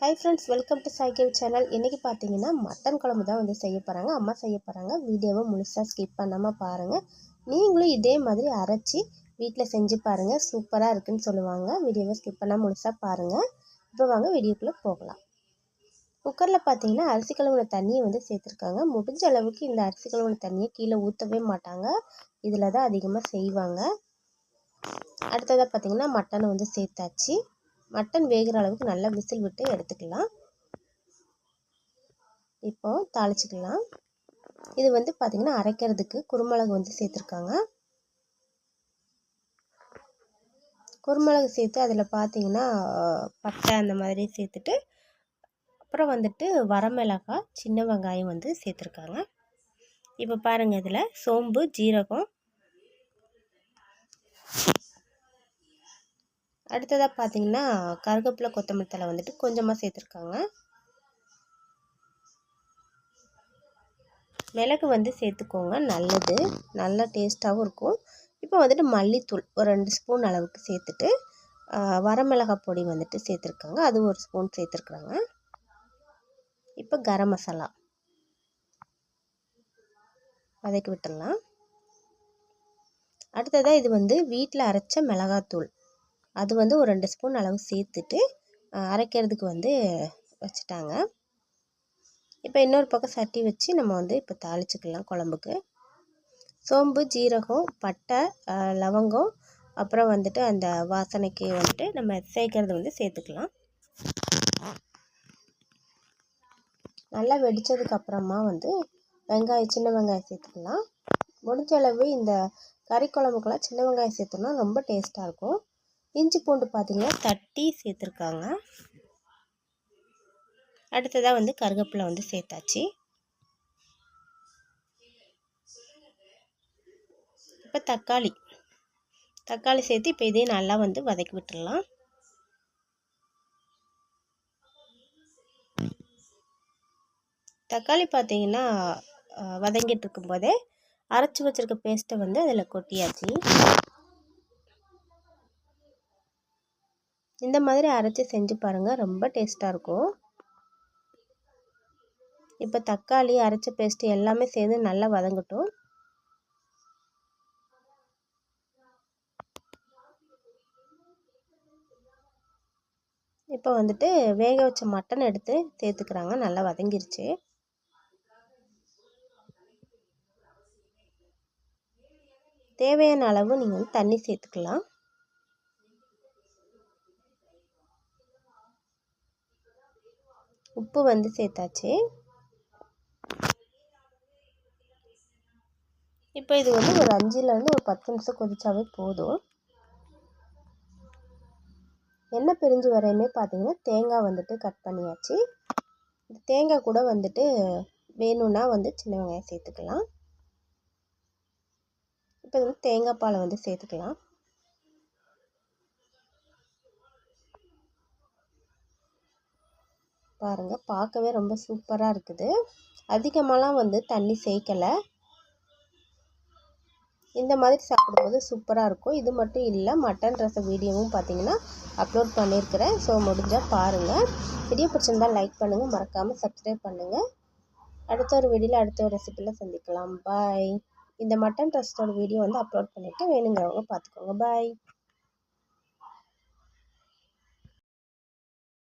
Hi friends welcome to சாய்கேவ் channel இன்றைக்கி பார்த்தீங்கன்னா மட்டன் குழம்பு தான் வந்து செய்ய போகிறாங்க அம்மா செய்ய போகிறாங்க வீடியோவை முழுசாக ஸ்கிப் பண்ணாமல் பாருங்கள் நீங்களும் இதே மாதிரி அரைச்சி வீட்டில் செஞ்சு பாருங்கள் சூப்பராக இருக்குன்னு சொல்லுவாங்க. வீடியோவை ஸ்கிப் பண்ணால் முழுசாக பாருங்கள் இப்போ வாங்க வீடியோக்குள்ளே போகலாம். குக்கரில் பார்த்தீங்கன்னா அரிசி கழுவுன தண்ணியை வந்து சேர்த்துருக்காங்க. முடிஞ்ச அளவுக்கு இந்த அரிசி கழுவுன தண்ணியை கீழே ஊற்றவே மாட்டாங்க. இதில் தான் அதிகமாக செய்வாங்க. அடுத்ததாக பார்த்தீங்கன்னா மட்டனை வந்து சேர்த்தாச்சு. மட்டன் வேகிற அளவுக்கு நல்லா விசில் விட்டு எடுத்துக்கலாம். இப்போ தாளிச்சிக்கலாம். இது வந்து பார்த்திங்கன்னா அரைக்கிறதுக்கு குருமிளகு வந்து சேர்த்துருக்காங்க. குருமிளகு சேர்த்து அதில் பார்த்தீங்கன்னா பட்டை அந்த மாதிரி சேர்த்துட்டு அப்புறம் வந்துட்டு வரமிளகாய் சின்ன வெங்காயம் வந்து சேர்த்துருக்காங்க. இப்போ பாருங்கள் இதில் சோம்பு ஜீரகம் அடுத்ததாக பார்த்தீங்கன்னா கருகப்பில் கொத்தமல்லி தலை வந்துட்டு கொஞ்சமாக சேர்த்துருக்காங்க. மிளகு வந்து சேர்த்துக்கோங்க நல்லது. நல்ல டேஸ்ட்டாகவும் இருக்கும். இப்போ வந்துட்டு மல்லித்தூள் ஒரு ரெண்டு ஸ்பூன் அளவுக்கு சேர்த்துட்டு வரமிளகாய் பொடி வந்துட்டு சேர்த்துருக்காங்க. அது ஒரு ஸ்பூன் சேர்த்துருக்குறாங்க. இப்போ கரம் மசாலா. வதக்கி விட்டுடலாம். அடுத்ததாக இது வந்து வீட்டில் அரைச்ச மிளகாத்தூள். அது வந்து ஒரு ரெண்டு ஸ்பூன் அளவு சேர்த்துட்டு அரைக்கிறதுக்கு வந்து வச்சுட்டாங்க. இப்போ இன்னொரு பக்கம் சட்டி வச்சு நம்ம வந்து இப்போ தாளிச்சிக்கலாம் குழம்புக்கு. சோம்பு ஜீரகம் பட்டை லவங்கம் அப்புறம் வந்துட்டு அந்த வாசனைக்கு வந்துட்டு நம்ம சேர்க்கறது வந்து சேர்த்துக்கலாம். நல்லா வெடித்ததுக்கு அப்புறமா வந்து வெங்காயம் சின்ன வெங்காயம் சேர்த்துக்கலாம். முடிஞ்ச அளவு இந்த கறி குழம்புக்கெல்லாம் சின்ன வெங்காயம் சேர்த்தோம்னா ரொம்ப டேஸ்ட்டாக இருக்கும். இஞ்சி பூண்டு பார்த்திங்கன்னா தட்டி சேர்த்துருக்காங்க. அடுத்ததாக வந்து கருவேப்பிலை வந்து சேர்த்தாச்சு. இப்போ தக்காளி. தக்காளி சேர்த்து இப்போ இதையும் நல்லா வந்து வதக்கி விட்டுடலாம் தக்காளி பார்த்தீங்கன்னா வதங்கிட்டு இருக்கும்போதே அரைச்சி வச்சுருக்க பேஸ்ட்டை வந்து அதில் கொட்டியாச்சு. இந்த மாதிரி அரைச்சி செஞ்சு பாருங்கள் ரொம்ப டேஸ்ட்டாக இருக்கும். இப்போ தக்காளி அரைச்ச பேஸ்ட்டு எல்லாமே சேர்ந்து நல்லா வதங்கட்டும். இப்போ வந்துட்டு வேக வச்ச மட்டன் எடுத்து சேர்த்துக்கிறாங்க. நல்லா வதங்கிருச்சு. தேவையான அளவு நீங்கள் வந்து தண்ணி சேர்த்துக்கலாம். உப்பு வந்து சேர்த்தாச்சு. இப்போ இது வந்து ஒரு அஞ்சுலேருந்து ஒரு பத்து நிமிஷம் கொதிச்சாவே போதும். எண்ணெய் பிரிஞ்சு வரையுமே பார்த்தீங்கன்னா தேங்காய் வந்துட்டு கட் பண்ணியாச்சு. தேங்காய் கூட வந்துட்டு வேணும்னா வந்து சின்ன வெங்காயம் சேர்த்துக்கலாம். இப்போ வந்து தேங்காய் பாலை வந்து சேர்த்துக்கலாம். பாருங்கள் பார்க்கவே ரொம்ப சூப்பராக இருக்குது. அதிகமாகலாம் வந்து தண்ணி சேர்க்கலை இந்த மாதிரி சாப்பிடும்போது சூப்பராக இருக்கும். இது மட்டும் இல்லை மட்டன் ரச வீடியோவும் பார்த்தீங்கன்னா அப்லோட் பண்ணியிருக்கிறேன் ஸோ முடிஞ்சால் பாருங்கள் வீடியோ பிடிச்சிருந்தால் லைக் பண்ணுங்கள் மறக்காமல் சப்ஸ்கிரைப் பண்ணுங்கள் அடுத்த ஒரு வீடியோவில் அடுத்த ஒரு ரெசிப்பியில் சந்திக்கலாம். பாய் இந்த மட்டன் ரசத்தோட வீடியோ வந்து அப்லோட் பண்ணிவிட்டு வேணுங்கிறவங்க பார்த்துக்கோங்க பாய்